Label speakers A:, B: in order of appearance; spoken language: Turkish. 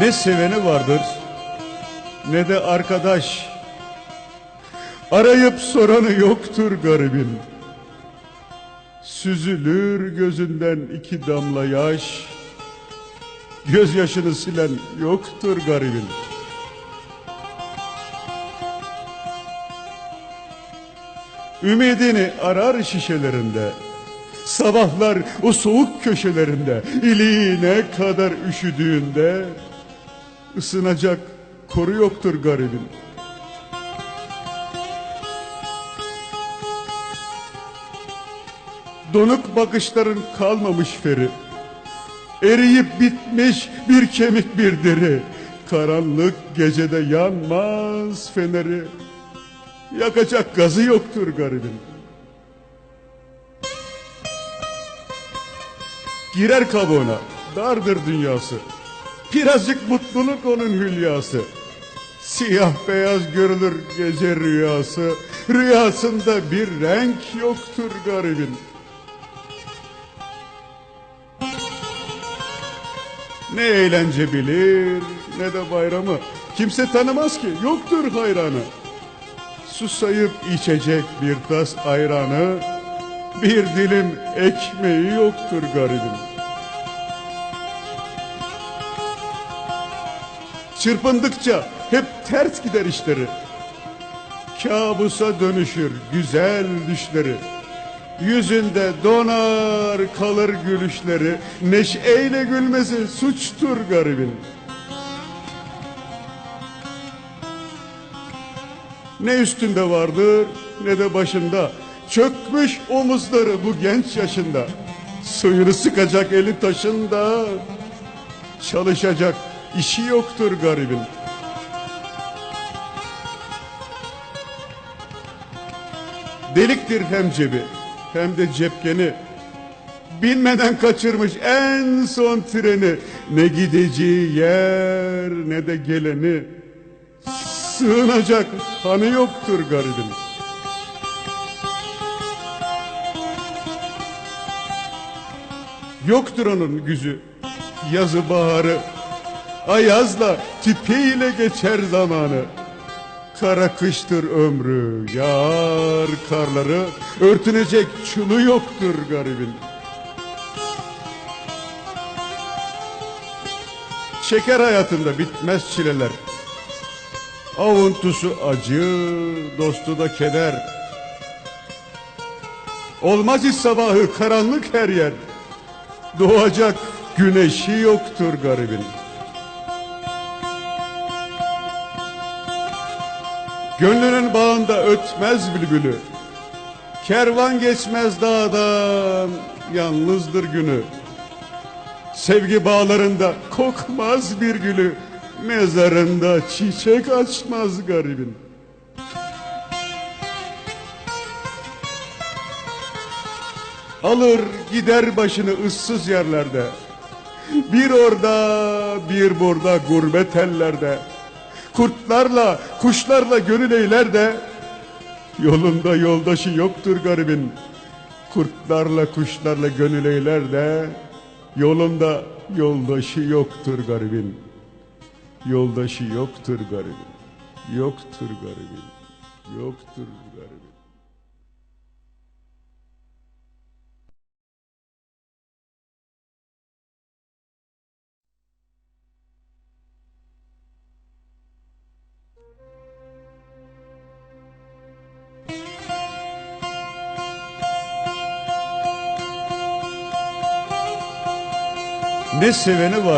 A: Ne seveni vardır ne de arkadaş. Arayıp soranı yoktur garibin. Süzülür gözünden iki damla yaş. Gözyaşını silen yoktur garibin. Ümidini arar şişelerinde. Sabahlar o soğuk köşelerinde iliğine kadar üşüdüğünde ısınacak koru yoktur garibin. Donuk bakışların kalmamış feri. Eriyip bitmiş bir kemik bir deri. Karanlık gecede yanmaz feneri. Yakacak gazı yoktur garibin. Girer kabuğuna, dardır dünyası. Birazcık mutluluk onun hülyası. Siyah beyaz görülür gece rüyası. Rüyasında bir renk yoktur garibin. Ne eğlence bilir ne de bayramı. Kimse tanımaz ki yoktur hayranı. Susayıp içecek bir tas ayranı, bir dilim ekmeği yoktur garibin. Çırpındıkça hep ters gider işleri. Kabusa dönüşür güzel düşleri. Yüzünde donar kalır gülüşleri. Neşeyle gülmesi suçtur garibin. Ne üstünde vardır ne de başında. Çökmüş omuzları bu genç yaşında. Suyunu sıkacak eli taşında. Çalışacak işi yoktur garibin. Deliktir hem cebi hem de cepkeni. Binmeden kaçırmış en son treni. Ne gideceği yer ne de geleni. Sığınacak hanı yoktur garibin. Yoktur onun güzü, yazı baharı. Ayazla tipiyle geçer zamanı. Kara kıştır ömrü, yağar karları, örtünecek çulu yoktur garibin. Şeker hayatında bitmez çileler. Avuntusu acı, dostu da keder. Olmaz hiç sabahı karanlık her yer. Doğacak güneşi yoktur garibin. Gönlünün bağında ötmez bülbülü. Kervan geçmez dağdan, yalnızdır günü. Sevgi bağlarında kokmaz bir gülü. Mezarında çiçek açmaz garibin. Alır gider başını ıssız yerlerde. Bir orada bir burada gurbet ellerde. Kurtlarla kuşlarla gönül eyler de Yolunda yoldaşı yoktur garibin. Kurtlarla kuşlarla gönül eyler de Yolunda yoldaşı yoktur garibin. Yoldaşı yoktur garibin. Yoktur garibin. Yoktur garibin. Ne seveni var.